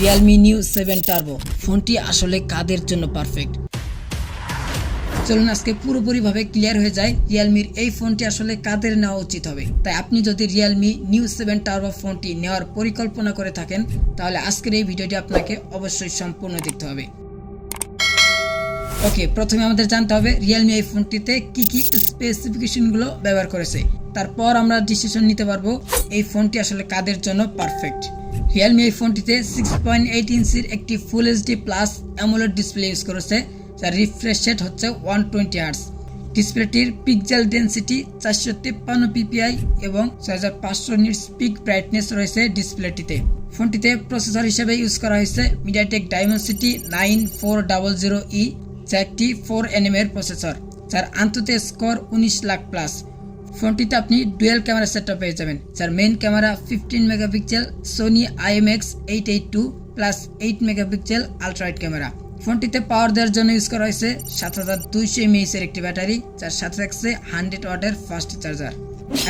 Realme new seven turbo ফোনটি আসলে কাদের জন্য পারফেক্ট চলুন আজকে পুরোপুরিভাবে ক্লিয়ার হয়ে যায় রিয়েলমির এই ফোনটি আসলে কাদের নেওয়া উচিত হবে। তাই আপনি যদি রিয়েলমি নিউ সেভেন টার্বো ফোনটি নেওয়ার পরিকল্পনা করে থাকেন, তাহলে আজকের এই ভিডিওটি আপনাকে অবশ্যই সম্পূর্ণ দেখতে হবে। ওকে, প্রথমে আমাদের জানতে হবে রিয়েলমি এই ফোনটিতে কী কী স্পেসিফিকেশনগুলো ব্যবহার করেছে। তারপর আমরা ডিসিশন নিতে পারব এই ফোনটি আসলে কাদের জন্য পারফেক্ট রিয়েলমি এই ফোনটিতে সিক্স পয়েন্ট এইট ইঞ্চির একটি full HD plus AMOLED display use করেছে, যার রিফ্রেশ রেট হচ্ছে ওয়ান টোয়েন্টি আর্টস ডিসপ্লেটির পিক্সেল ডেন্সিটি চারশো তিপ্পান্ন পিপিআই এবং ছয় হাজার পাঁচশো নিটস পিক ব্রাইটনেস রয়েছে ডিসপ্লেটিতে ফোনটিতে প্রসেসর হিসেবে ইউজ করা হয়েছে MediaTek Dimensity nine four double zero E যা একটি ফোর এনএম এর প্রসেসর যার আন্ততে স্কোর উনিশ লাখ প্লাস ফোনটিতে আপনি ডুয়েল ক্যামেরা সেটটা পেয়ে যাবেন। যার main camera fifteen megapixel Sony IMX eight eight two plus eight megapixel ultrawide camera. ফোনটিতে পাওয়ার দেওয়ার জন্য ইউজ করা হয়েছে সাত হাজার দুইশো এমএইচ এর একটি ব্যাটারি, যার সাথে থাকছে হান্ড্রেড ওয়াটের ফাস্ট চার্জার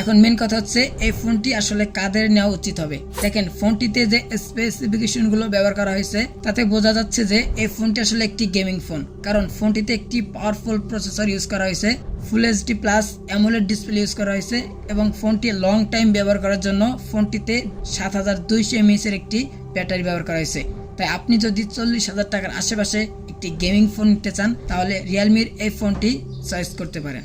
এখন মেন কথা হচ্ছে, এই ফোনটি আসলে কাদের নেওয়া উচিত হবে? দেখেন, ফোনটিতে যে স্পেসিফিকেশনগুলো ব্যবহার করা হয়েছে, তাতে বোঝা যাচ্ছে যে এই ফোনটি আসলে একটি গেমিং ফোন কারণ ফোনটিতে একটি পাওয়ারফুল প্রসেসর ইউজ করা হয়েছে full HD plus AMOLED display use করা হয়েছে এবং ফোনটি লং টাইম ব্যবহার করার জন্য ফোনটিতে সাত হাজার দুইশো এমএইচ এর একটি ব্যাটারি ব্যবহার করা হয়েছে। তাই আপনি যদি চল্লিশ হাজার টাকার আশেপাশে একটি গেমিং ফোন নিতে চান, তাহলে রিয়েলমির এই ফোনটি চয়েস করতে পারেন।